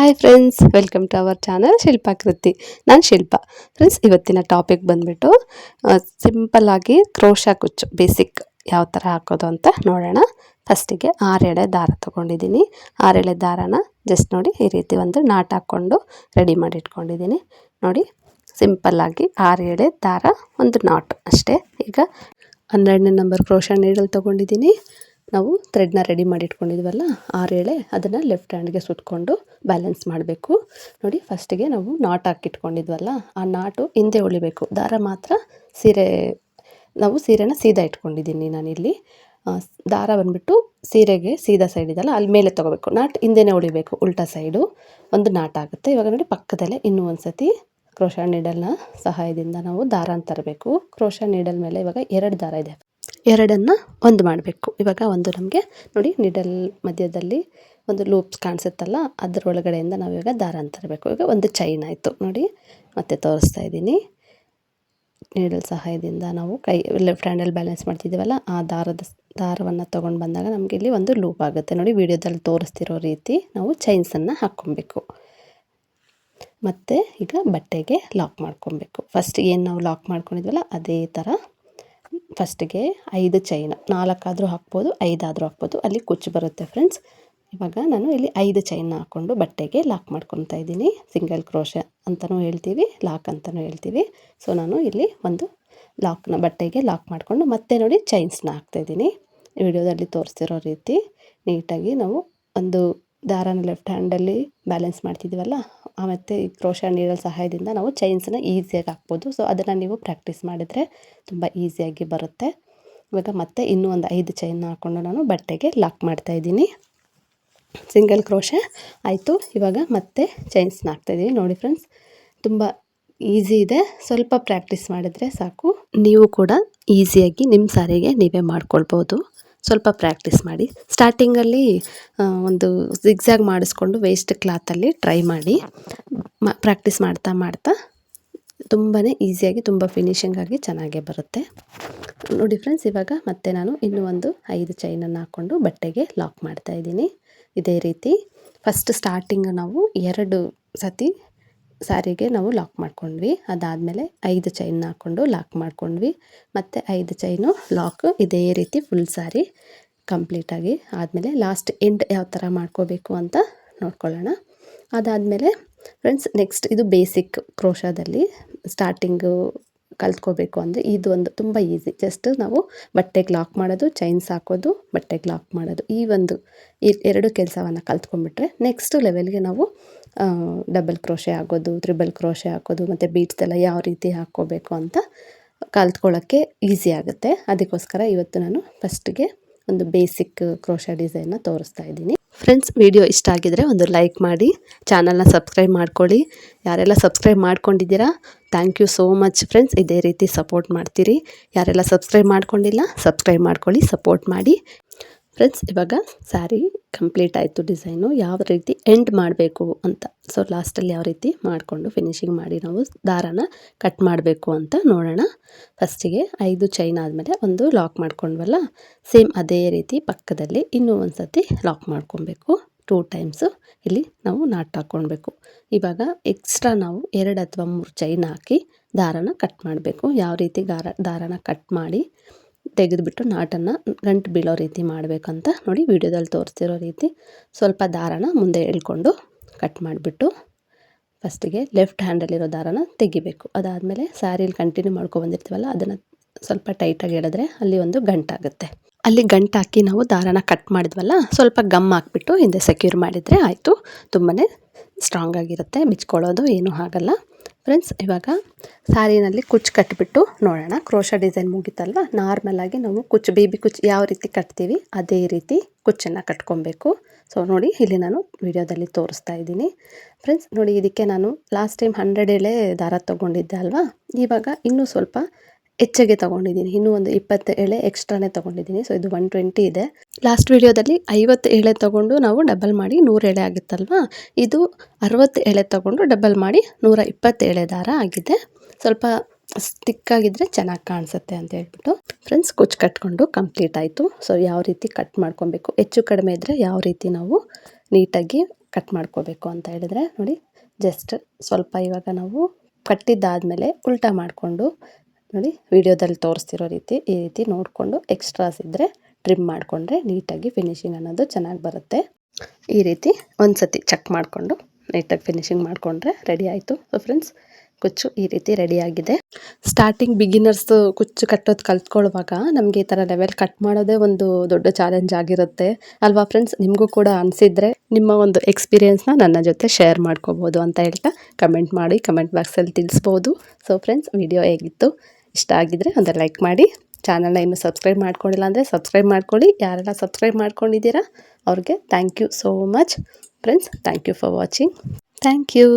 Hi friends welcome to our channel Shilpakriti ನಾನು Shilpa. Friends ಇವತ್ತಿನ topic ಬಂದ್ಬಿಟ್ಟು ಸಿಂಪಲ್ಲಾಗಿ ಕ್ರೋಶ ಕುಚ್ಚು ಬೇಸಿಕ್ ಯಾವ ಥರ ಹಾಕೋದು ಅಂತ ನೋಡೋಣ. ಫಸ್ಟಿಗೆ ಆರೆಳೆ ದಾರ ತೊಗೊಂಡಿದ್ದೀನಿ. ಆರೆಳೆ ದಾರನ ಜಸ್ಟ್ ನೋಡಿ ಈ ರೀತಿ ಒಂದು ನಾಟ್ ಹಾಕ್ಕೊಂಡು ರೆಡಿ ಮಾಡಿ ಇಟ್ಕೊಂಡಿದ್ದೀನಿ. ನೋಡಿ ಸಿಂಪಲ್ಲಾಗಿ ಆರೆಳೆ ದಾರ ಒಂದು ನಾಟ್ ಅಷ್ಟೇ. ಈಗ ಹನ್ನೆರಡನೇ ನಂಬರ್ ಕ್ರೋಶ ನೀಡಲ್ ತೊಗೊಂಡಿದ್ದೀನಿ. ನಾವು ಥ್ರೆಡ್ನ ರೆಡಿ ಮಾಡಿ ಇಟ್ಕೊಂಡಿದ್ವಲ್ಲ ಎಳೆ ಅದನ್ನು ಲೆಫ್ಟ್ ಹ್ಯಾಂಡ್ಗೆ ಸುತ್ತಕೊಂಡು ಬ್ಯಾಲೆನ್ಸ್ ಮಾಡಬೇಕು. ನೋಡಿ ಫಸ್ಟಿಗೆ ನಾವು ನಾಟ್ ಹಾಕಿಟ್ಕೊಂಡಿದ್ವಲ್ಲ, ಆ ನಾಟು ಹಿಂದೆ ಉಳಿಬೇಕು. ದಾರ ಮಾತ್ರ ಸೀರೆ, ನಾವು ಸೀರೆನ ಸೀದಾ ಇಟ್ಕೊಂಡಿದ್ದೀನಿ ನಾನಿಲ್ಲಿ. ದಾರ ಬಂದ್ಬಿಟ್ಟು ಸೀರೆಗೆ ಸೀದಾ ಸೈಡ್ ಇದೆಯಲ್ಲ ಅಲ್ಲಿ ಮೇಲೆ ತೊಗೋಬೇಕು. ನಾಟ್ ಹಿಂದೆನೇ ಉಳಿಬೇಕು, ಉಲ್ಟಾ ಸೈಡು ಒಂದು ನಾಟ್ ಆಗುತ್ತೆ. ಇವಾಗ ನೋಡಿ, ಪಕ್ಕದಲ್ಲೇ ಇನ್ನೂ ಒಂದು ಸತಿ ಕ್ರೋಶ ನೀಡಲ್ನ ಸಹಾಯದಿಂದ ನಾವು ದಾರ ತರಬೇಕು. ಕ್ರೋಶ ನೀಡಲ್ ಮೇಲೆ ಇವಾಗ ಎರಡು ದಾರ ಇದೆ. ಎರಡನ್ನು ಒಂದು ಮಾಡಬೇಕು. ಇವಾಗ ಒಂದು ನಮಗೆ ನೋಡಿ ನಿಡಲ್ ಮಧ್ಯದಲ್ಲಿ ಒಂದು ಲೂಪ್ಸ್ ಕಾಣಿಸುತ್ತಲ್ಲ ಅದ್ರ ಒಳಗಡೆಯಿಂದ ನಾವು ಇವಾಗ ದಾರ ತರಬೇಕು. ಇವಾಗ ಒಂದು ಚೈನ್ ಆಯಿತು. ನೋಡಿ, ಮತ್ತೆ ತೋರಿಸ್ತಾ ಇದ್ದೀನಿ. ನೀಡಲ್ ಸಹಾಯದಿಂದ ನಾವು ಕೈ ಲೆಫ್ಟ್ ಹ್ಯಾಂಡಲ್ಲಿ ಬ್ಯಾಲೆನ್ಸ್ ಮಾಡ್ತಿದ್ದೀವಲ್ಲ, ಆ ದಾರದ ದಾರವನ್ನು ತೊಗೊಂಡು ಬಂದಾಗ ನಮಗೆ ಇಲ್ಲಿ ಒಂದು ಲೂಪ್ ಆಗುತ್ತೆ. ನೋಡಿ, ವಿಡಿಯೋದಲ್ಲಿ ತೋರಿಸ್ತಿರೋ ರೀತಿ ನಾವು ಚೈನ್ಸನ್ನು ಹಾಕ್ಕೊಬೇಕು. ಮತ್ತು ಈಗ ಬಟ್ಟೆಗೆ ಲಾಕ್ ಮಾಡ್ಕೊಬೇಕು. ಫಸ್ಟ್ ಏನು ನಾವು ಲಾಕ್ ಮಾಡ್ಕೊಂಡಿದ್ವಲ್ಲ, ಅದೇ ಥರ ಫಸ್ಟಿಗೆ ಐದು ಚೈನ್ ನಾಲ್ಕಾದರೂ ಹಾಕ್ಬೋದು, ಐದಾದರೂ ಹಾಕ್ಬೋದು. ಅಲ್ಲಿ ಕುಚ್ಚು ಬರುತ್ತೆ ಫ್ರೆಂಡ್ಸ್ ಇವಾಗ ನಾನು ಇಲ್ಲಿ ಐದು ಚೈನ್ನ ಹಾಕ್ಕೊಂಡು ಬಟ್ಟೆಗೆ ಲಾಕ್ ಮಾಡ್ಕೊತಾ ಇದ್ದೀನಿ. ಸಿಂಗಲ್ ಕ್ರೋಶ ಅಂತಲೂ ಹೇಳ್ತೀವಿ ಲಾಕ್ ಅಂತಲೂ ಹೇಳ್ತೀವಿ. ಸೊ ನಾನು ಇಲ್ಲಿ ಒಂದು ಲಾಕ್ನ ಬಟ್ಟೆಗೆ ಲಾಕ್ ಮಾಡಿಕೊಂಡು ಮತ್ತೆ ನೋಡಿ ಚೈನ್ಸ್ನ ಹಾಕ್ತಾಯಿದ್ದೀನಿ ವಿಡಿಯೋದಲ್ಲಿ ತೋರಿಸ್ತಿರೋ ರೀತಿ ನೀಟಾಗಿ ನಾವು ಒಂದು ದಾರನ ಲೆಫ್ಟ್ ಹ್ಯಾಂಡಲ್ಲಿ ಬ್ಯಾಲೆನ್ಸ್ ಮಾಡ್ತಿದ್ದೀವಲ್ಲ ಮತ್ತು ಈ ಕ್ರೋಶ ನೀಡಲ್ ಸಹಾಯದಿಂದ ನಾವು ಚೈನ್ಸನ್ನ ಈಸಿಯಾಗಿ ಹಾಕ್ಬೋದು. ಸೊ ಅದನ್ನು ನೀವು ಪ್ರಾಕ್ಟೀಸ್ ಮಾಡಿದರೆ ತುಂಬ ಈಸಿಯಾಗಿ ಬರುತ್ತೆ. ಇವಾಗ ಮತ್ತೆ ಇನ್ನೂ ಒಂದು ಐದು ಚೈನ್ ಹಾಕ್ಕೊಂಡು ನಾನು ಬಟ್ಟೆಗೆ ಲಾಕ್ ಮಾಡ್ತಾ ಇದ್ದೀನಿ. ಸಿಂಗಲ್ ಕ್ರೋಶ ಆಯಿತು. ಇವಾಗ ಮತ್ತೆ ಚೈನ್ಸ್ನ ಹಾಕ್ತಾಯಿದ್ದೀವಿ ನೋಡಿ ಫ್ರೆಂಡ್ಸ್ ತುಂಬ ಈಸಿ ಇದೆ. ಸ್ವಲ್ಪ ಪ್ರಾಕ್ಟೀಸ್ ಮಾಡಿದರೆ ಸಾಕು. ನೀವು ಕೂಡ ಈಸಿಯಾಗಿ ನಿಮ್ಮ ಸಾರಿಗೆ ನೀವೇ ಮಾಡ್ಕೊಳ್ಬೋದು. ಸ್ವಲ್ಪ ಪ್ರಾಕ್ಟೀಸ್ ಮಾಡಿ. ಸ್ಟಾರ್ಟಿಂಗಲ್ಲಿ ಒಂದು ಜಿಗ್ಸಾಗ್ ಮಾಡಿಸ್ಕೊಂಡು ವೇಸ್ಟ್ ಕ್ಲಾತಲ್ಲಿ ಟ್ರೈ ಮಾಡಿ, ಮ, ಪ್ರಾಕ್ಟೀಸ್ ಮಾಡ್ತಾ ಮಾಡ್ತಾ ತುಂಬಾ ಈಸಿಯಾಗಿ, ತುಂಬ ಫಿನಿಷಿಂಗಾಗಿ ಚೆನ್ನಾಗೇ ಬರುತ್ತೆ. ನೋಡಿ ಫ್ರೆಂಡ್ಸ್ ಇವಾಗ ಮತ್ತೆ ನಾನು ಇನ್ನೂ ಒಂದು ಐದು ಚೈನನ್ನು ಹಾಕ್ಕೊಂಡು ಬಟ್ಟೆಗೆ ಲಾಕ್ ಮಾಡ್ತಾ ಇದ್ದೀನಿ. ಇದೇ ರೀತಿ. ಫಸ್ಟ್ ಸ್ಟಾರ್ಟಿಂಗ್ ನಾವು ಎರಡು ಸತಿ ಸ್ಯಾರಿಗೆ ನಾವು ಲಾಕ್ ಮಾಡ್ಕೊಂಡ್ವಿ. ಅದಾದಮೇಲೆ ಐದು ಚೈನ್ ಹಾಕ್ಕೊಂಡು ಲಾಕ್ ಮಾಡ್ಕೊಂಡ್ವಿ. ಮತ್ತು ಐದು ಚೈನು ಲಾಕ್ ಇದೇ ರೀತಿ ಫುಲ್ ಸ್ಯಾರಿ ಕಂಪ್ಲೀಟಾಗಿ ಆದಮೇಲೆ ಲಾಸ್ಟ್ ಎಂಡ್ ಯಾವ ಥರ ಮಾಡ್ಕೋಬೇಕು ಅಂತ ನೋಡ್ಕೊಳ್ಳೋಣ. ಅದಾದಮೇಲೆ ಫ್ರೆಂಡ್ಸ್ ನೆಕ್ಸ್ಟ್ ಇದು ಬೇಸಿಕ್ ಕ್ರೋಶಾದಲ್ಲಿ ಸ್ಟಾರ್ಟಿಂಗು ಕಲ್ತ್ಕೋಬೇಕು ಅಂದರೆ ಇದು ಒಂದು ತುಂಬ ಈಸಿ ಜಸ್ಟ್ ನಾವು ಬಟ್ಟೆಗೆ ಲಾಕ್ ಮಾಡೋದು ಚೈನ್ಸ್ ಹಾಕೋದು, ಬಟ್ಟೆಗೆ ಲಾಕ್ ಮಾಡೋದು ಈ ಒಂದು ಎರಡು ಕೆಲಸವನ್ನು ಕಲ್ತ್ಕೊಂಡ್ಬಿಟ್ರೆ ನೆಕ್ಸ್ಟ್ ಲೆವೆಲ್ಗೆ ನಾವು ಡಬಲ್ ಕ್ರೋಶೆ ಹಾಕೋದು ತ್ರಿಬಲ್ ಕ್ರೋಶೆ ಹಾಕೋದು, ಮತ್ತು ಬೀಟ್ಸ್ ಎಲ್ಲ ಯಾವ ರೀತಿ ಹಾಕ್ಕೋಬೇಕು ಅಂತ ಕಲ್ತ್ಕೊಳ್ಳೋಕ್ಕೆ ಈಸಿ ಆಗುತ್ತೆ. ಅದಕ್ಕೋಸ್ಕರ ಇವತ್ತು ನಾನು ಫಸ್ಟಿಗೆ ಒಂದು ಬೇಸಿಕ್ ಕ್ರೋಶ ಡಿಸೈನ್ನ ತೋರಿಸ್ತಾ ಇದ್ದೀನಿ. ಫ್ರೆಂಡ್ಸ್ ವಿಡಿಯೋ ಇಷ್ಟ ಆಗಿದ್ರೆ ಒಂದು ಲೈಕ್ ಮಾಡಿ ಚಾನಲ್ನ ಸಬ್ಸ್ಕ್ರೈಬ್ ಮಾಡ್ಕೊಳ್ಳಿ. ಯಾರೆಲ್ಲ ಸಬ್ಸ್ಕ್ರೈಬ್ ಮಾಡ್ಕೊಂಡಿದ್ದೀರಾ thank you so much friends ಇದೇ ರೀತಿ ಸಪೋರ್ಟ್ ಮಾಡ್ತೀರಿ. ಯಾರೆಲ್ಲ ಸಬ್ಸ್ಕ್ರೈಬ್ ಮಾಡ್ಕೊಂಡಿಲ್ಲ ಸಬ್ಸ್ಕ್ರೈಬ್ ಮಾಡ್ಕೊಳ್ಳಿ ಸಪೋರ್ಟ್ ಮಾಡಿ. ಫ್ರೆಂಡ್ಸ್ ಇವಾಗ ಸ್ಯಾರಿ ಕಂಪ್ಲೀಟ್ ಆಯಿತು ಡಿಸೈನು ಯಾವ ರೀತಿ ಎಂಡ್ ಮಾಡಬೇಕು ಅಂತ. ಸೊ ಲಾಸ್ಟಲ್ಲಿ ಯಾವ ರೀತಿ ಮಾಡಿಕೊಂಡು ಫಿನಿಶಿಂಗ್ ಮಾಡಿ ನಾವು ದಾರನ ಕಟ್ ಮಾಡಬೇಕು ಅಂತ ನೋಡೋಣ. ಫಸ್ಟಿಗೆ ಐದು ಚೈನ್ ಆದಮೇಲೆ ಒಂದು ಲಾಕ್ ಮಾಡ್ಕೊಂಡ್ವಲ್ಲ? ಸೇಮ್ ಅದೇ ರೀತಿ ಪಕ್ಕದಲ್ಲಿ ಇನ್ನೂ ಒಂದು ಸತಿ ಲಾಕ್ ಮಾಡ್ಕೊಬೇಕು. ಟೂ ಟೈಮ್ಸು ಇಲ್ಲಿ ನಾವು ನಾಟ್ ಹಾಕ್ಕೊಳ್ಬೇಕು ಇವಾಗ ಎಕ್ಸ್ಟ್ರಾ ನಾವು ಎರಡು ಅಥವಾ ಮೂರು ಚೈನ್ ಹಾಕಿ ದಾರನ ಕಟ್ ಮಾಡಬೇಕು. ಯಾವ ರೀತಿ ದಾರ, ದಾರನ ಕಟ್ ಮಾಡಿ ತೆಗೆದುಬಿಟ್ಟು ನಾಟನ್ನು ಗಂಟು ಬೀಳೋ ರೀತಿ ಮಾಡಬೇಕಂತ ನೋಡಿ ವಿಡಿಯೋದಲ್ಲಿ ತೋರಿಸ್ತಿರೋ ರೀತಿ ಸ್ವಲ್ಪ ದಾರನ ಮುಂದೆ ಎಳ್ಕೊಂಡು ಕಟ್ ಮಾಡಿಬಿಟ್ಟು ಫಸ್ಟಿಗೆ ಲೆಫ್ಟ್ ಹ್ಯಾಂಡಲ್ಲಿರೋ ದಾರನ ತೆಗಿಬೇಕು. ಅದಾದಮೇಲೆ ಸ್ಯಾರಿಲಿ ಕಂಟಿನ್ಯೂ ಮಾಡ್ಕೊಬಂದಿರ್ತೀವಲ್ಲ ಅದನ್ನು ಸ್ವಲ್ಪ ಟೈಟಾಗಿ ಎಳೆದ್ರೆ ಅಲ್ಲಿ ಒಂದು ಗಂಟಾಗುತ್ತೆ ಅಲ್ಲಿ ಗಂಟು ಹಾಕಿ ನಾವು ದಾರನ ಕಟ್ ಮಾಡಿದ್ವಲ್ಲ, ಸ್ವಲ್ಪ ಗಮ್ ಹಾಕ್ಬಿಟ್ಟು ಹಿಂದೆ ಸೆಕ್ಯೂರ್ ಮಾಡಿದರೆ ಆಯಿತು. ತುಂಬಾ ಸ್ಟ್ರಾಂಗ್ ಆಗಿರುತ್ತೆ ಬಿಚ್ಕೊಳ್ಳೋದು ಏನೂ ಆಗಲ್ಲ. ಫ್ರೆಂಡ್ಸ್ ಇವಾಗ ಸ್ಯಾರಿನಲ್ಲಿ ಕುಚ್ಚು ಕಟ್ಟಿಬಿಟ್ಟು ನೋಡೋಣ. ಕ್ರೋಶ ಡಿಸೈನ್ ಮುಗಿತಲ್ವ? ನಾರ್ಮಲಾಗಿ ನಾವು ಕುಚ್ಚು ಬೇಬಿ ಕುಚ್ಚು ಯಾವ ರೀತಿ ಕಟ್ತೀವಿ, ಅದೇ ರೀತಿ ಕುಚ್ಚನ್ನು ಕಟ್ಕೊಬೇಕು. ಸೊ ನೋಡಿ, ಇಲ್ಲಿ ನಾನು ವಿಡಿಯೋದಲ್ಲಿ ತೋರಿಸ್ತಾ ಇದ್ದೀನಿ. ಫ್ರೆಂಡ್ಸ್ ನೋಡಿ, ಇದಕ್ಕೆ ನಾನು ಲಾಸ್ಟ್ ಟೈಮ್ ಹಂಡ್ರೆಡ್ ಎಳೆ ದಾರ ತೊಗೊಂಡಿದ್ದೆ ಅಲ್ವಾ? ಇವಾಗ ಇನ್ನೂ ಸ್ವಲ್ಪ ಹೆಚ್ಚಿಗೆ ತಗೊಂಡಿದ್ದೀನಿ. ಇನ್ನೂ ಒಂದು ಇಪ್ಪತ್ತು ಎಳೆ ಎಕ್ಸ್ಟ್ರಾನೇ ತೊಗೊಂಡಿದ್ದೀನಿ. ಸೊ ಇದು ಒನ್ ಟ್ವೆಂಟಿ ಇದೆ. ಲಾಸ್ಟ್ ವೀಡಿಯೋದಲ್ಲಿ ಐವತ್ತು ಎಳೆ ತೊಗೊಂಡು ನಾವು ಡಬಲ್ ಮಾಡಿ ನೂರು ಎಳೆ ಆಗಿತ್ತಲ್ವಾ? ಇದು ಅರವತ್ತು ಎಳೆ ತೊಗೊಂಡು ಡಬಲ್ ಮಾಡಿ ನೂರ ಇಪ್ಪತ್ತು ಎಳೆ ದಾರ ಆಗಿದೆ. ಸ್ವಲ್ಪ ಸ್ಟಿಕ್ ಆಗಿದ್ರೆ ಚೆನ್ನಾಗಿ ಕಾಣಿಸುತ್ತೆ ಅಂತ ಹೇಳ್ಬಿಟ್ಟು ಫ್ರೆಂಡ್ಸ್ ಕುಚ್ಚು ಕಟ್ಕೊಂಡು ಕಂಪ್ಲೀಟ್ ಆಯಿತು. ಸೊ ಯಾವ ರೀತಿ ಕಟ್ ಮಾಡ್ಕೊಬೇಕು? ಹೆಚ್ಚು ಕಡಿಮೆ ಇದ್ದರೆ ಯಾವ ರೀತಿ ನಾವು ನೀಟಾಗಿ ಕಟ್ ಮಾಡ್ಕೋಬೇಕು ಅಂತ ಹೇಳಿದ್ರೆ ನೋಡಿ ಜಸ್ಟ್ ಸ್ವಲ್ಪ ಇವಾಗ ನಾವು ಕಟ್ಟಿದ್ದಾದಮೇಲೆ ಉಲ್ಟಾ ಮಾಡಿಕೊಂಡು ನೋಡಿ, ವಿಡಿಯೋದಲ್ಲಿ ತೋರಿಸ್ತಿರೋ ರೀತಿ, ಈ ರೀತಿ ನೋಡಿಕೊಂಡು ಎಕ್ಸ್ಟ್ರಾಸ್ ಇದ್ದರೆ ಟ್ರಿಮ್ ಮಾಡಿಕೊಂಡ್ರೆ ನೀಟಾಗಿ ಫಿನಿಶಿಂಗ್ ಅನ್ನೋದು ಚೆನ್ನಾಗಿ ಬರುತ್ತೆ. ಈ ರೀತಿ ಒಂದು ಸತಿ ಚೆಕ್ ಮಾಡಿಕೊಂಡು ನೀಟಾಗಿ ಫಿನಿಶಿಂಗ್ ಮಾಡಿಕೊಂಡ್ರೆ ರೆಡಿ ಆಯಿತು. ಸೊ ಫ್ರೆಂಡ್ಸ್ ಕುಚ್ಚು ಈ ರೀತಿ ರೆಡಿಯಾಗಿದೆ ಸ್ಟಾರ್ಟಿಂಗ್ ಬಿಗಿನರ್ಸ್ ಕುಚ್ಚು ಕಟ್ಟೋದು ಕಲ್ತ್ಕೊಳ್ಳುವಾಗ ನಮಗೆ ಈ ಥರ ಲೆವೆಲ್ ಕಟ್ ಮಾಡೋದೇ ಒಂದು ದೊಡ್ಡ ಚಾಲೆಂಜ್ ಆಗಿರುತ್ತೆ. ಅಲ್ವಾ ಫ್ರೆಂಡ್ಸ್ ನಿಮಗೂ ಕೂಡ ಅನಿಸಿದ್ರೆ ನಿಮ್ಮ ಒಂದು ಎಕ್ಸ್ಪೀರಿಯೆನ್ಸ್ನ ನನ್ನ ಜೊತೆ ಶೇರ್ ಮಾಡ್ಕೋಬೋದು ಅಂತ ಹೇಳ್ತಾ ಕಮೆಂಟ್ ಮಾಡಿ ಕಮೆಂಟ್ ಬಾಕ್ಸಲ್ಲಿ ತಿಳಿಸ್ಬೋದು. ಸೊ ಫ್ರೆಂಡ್ಸ್ ವಿಡಿಯೋ ಹೇಗಿತ್ತು? ಇಷ್ಟ ಆಗಿದ್ರೆ ಒಂದು ಲೈಕ್ ಮಾಡಿ. ಚಾನಲ್ನ ಇನ್ನೂ ಸಬ್ಸ್ಕ್ರೈಬ್ ಮಾಡ್ಕೊಂಡಿಲ್ಲ ಅಂದರೆ ಸಬ್ಸ್ಕ್ರೈಬ್ ಮಾಡ್ಕೊಳ್ಳಿ. ಯಾರೆಲ್ಲ ಸಬ್ಸ್ಕ್ರೈಬ್ ಮಾಡ್ಕೊಂಡಿದ್ದೀರಾ, ಅವ್ರಿಗೆ thank you so much friends thank you for watching thank you